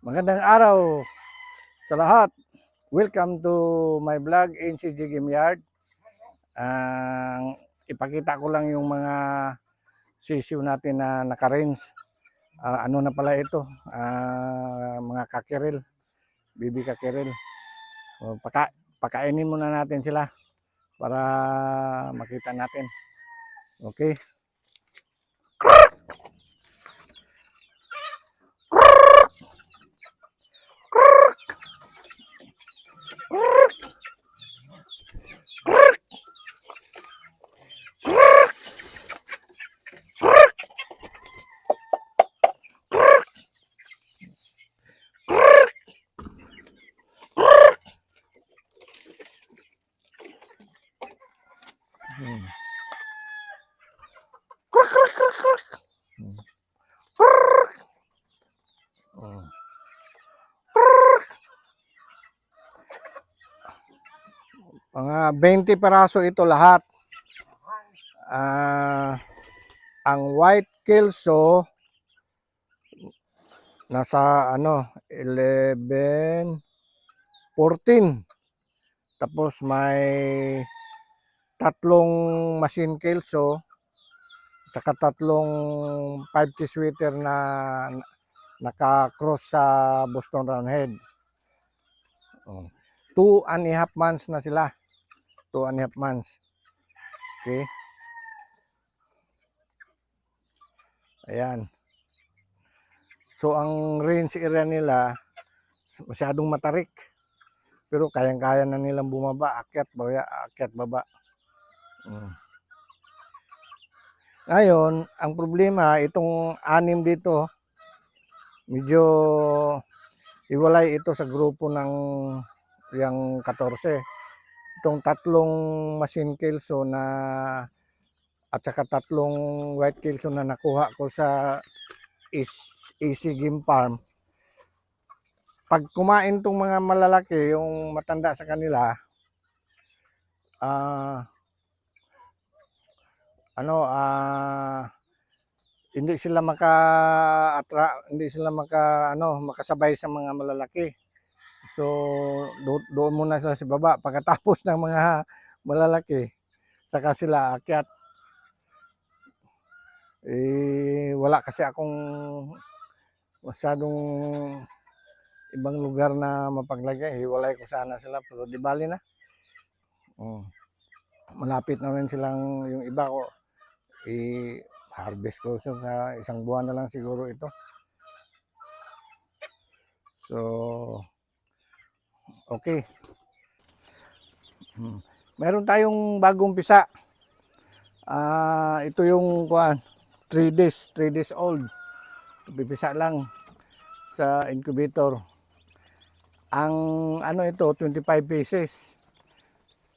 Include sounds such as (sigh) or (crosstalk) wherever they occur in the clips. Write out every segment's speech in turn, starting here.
Magandang araw sa lahat. Welcome to my vlog, NCG Game Yard. Ang ipakita ko lang yung mga sisiw natin na naka-range. Ah, ano na pala ito? Ah, mga kakiril. Bibi kakiril. O, paka, pakainin muna natin sila para makita natin. Okay. Hmm. Hmm. Hmm. Mga 20 peraso ito lahat. Ah, ang white kelso nasa ano 11 14 tapos may tatlong machine kelso saka tatlong 5 sweater na naka-cross sa Boston Roundhead. Oh. Two and a half months na sila. Two and a half months. Okay. Ayan. So, ang range area nila, masyadong matarik. Pero kayang-kaya na nilang bumaba, akyat, baya, akyat, baba. Mm. Ngayon, ang problema, itong anim dito, medyo iwalay ito sa grupo ng yung 14. Itong tatlong machine kelso na at saka tatlong white kelso na nakuha ko sa Easy Game Farm. Pag kumain tong mga malalaki, yung matanda sa kanila, ah ano ah hindi sila maka atra, hindi sila maka ano makasabay sa mga malalaki. So do, doon muna sa baba pagkatapos ng mga malalaki saka sila akyat. Eh wala kasi akong masyadong ibang lugar na mapaglagay. Hiwalay ko sana sila pero di bali na. Mm. Malapit na rin silang yung iba ko i harvest ko sa isang buwan na lang siguro ito. So, okay. Hmm. Meron tayong bagong pisa. Ah, ito yung kuan, 3 days, 3 days old. Pipisa lang sa incubator. Ang ano ito, 25 pieces.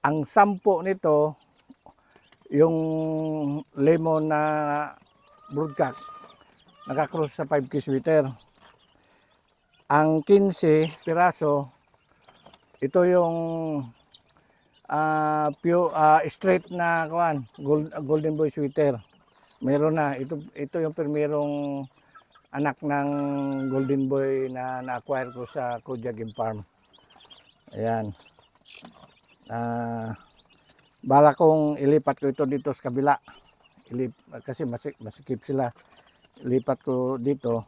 Ang sampo nito, yung lemon na broodcock nakakross sa 5 sweater. Ang 15 piraso, ito yung ah pure, ah, straight na kuan, gold, golden boy sweater. Meron na, ito, ito yung primerong anak ng golden boy na na-acquire ko sa Game Farm. Ayan. Ah, bala kong ilipat ko ito dito sa kabila. Ilip, kasi masik, masikip sila. Ilipat ko dito.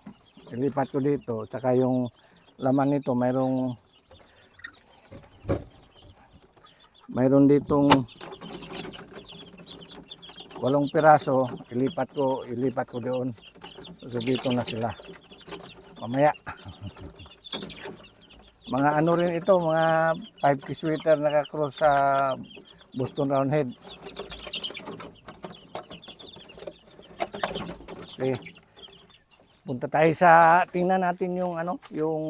Ilipat ko dito. Tsaka yung laman nito, mayroong mayroon ditong walong piraso. Ilipat ko, ilipat ko doon. So dito na sila. Mamaya. (laughs) mga ano rin ito, mga 5 sweater naka-cross sa Boston Roundhead. Okay. Punta tayo sa tingnan natin yung ano, yung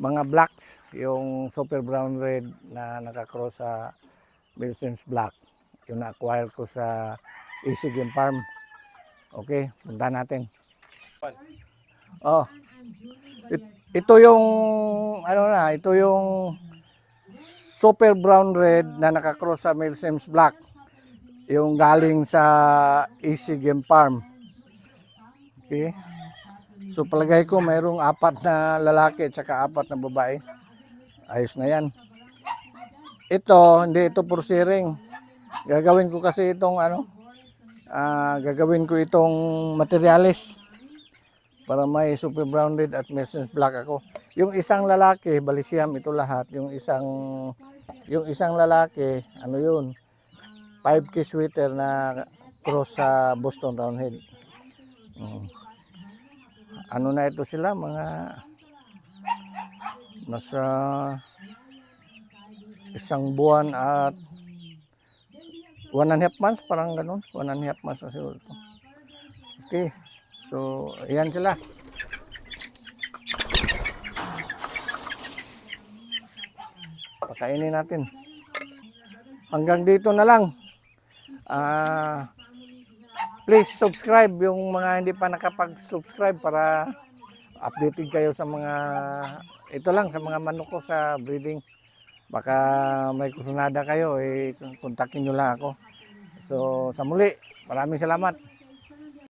mga blacks, yung super brown red na nakakross sa Wilson's Black. Yung na-acquire ko sa Easy Game Farm. Okay, punta natin. Oh. It- ito yung ano na, ito yung super brown red na nakakross sa Milsim's Black. Yung galing sa Easy Game Farm. Okay? So palagay ko mayroong apat na lalaki at saka apat na babae. Ayos na yan. Ito, hindi ito for sharing. Gagawin ko kasi itong ano, ah, gagawin ko itong materialis para may super brown red at Mercedes black ako. Yung isang lalaki, balisiam ito lahat. Yung isang yung isang lalaki, ano yun? 5K sweater na cross sa Boston Roundhead. Mm. Ano na ito sila? Mga nasa isang buwan at one and a half months, parang ganun. One and a half months na siguro ito. Okay. So, ayan sila. Pakainin natin. Hanggang dito na lang. Ah, please subscribe yung mga hindi pa nakapag-subscribe para updated kayo sa mga ito lang sa mga manok ko sa breeding. Baka may kusunada kayo, eh, kontakin nyo lang ako. So, sa muli, maraming salamat.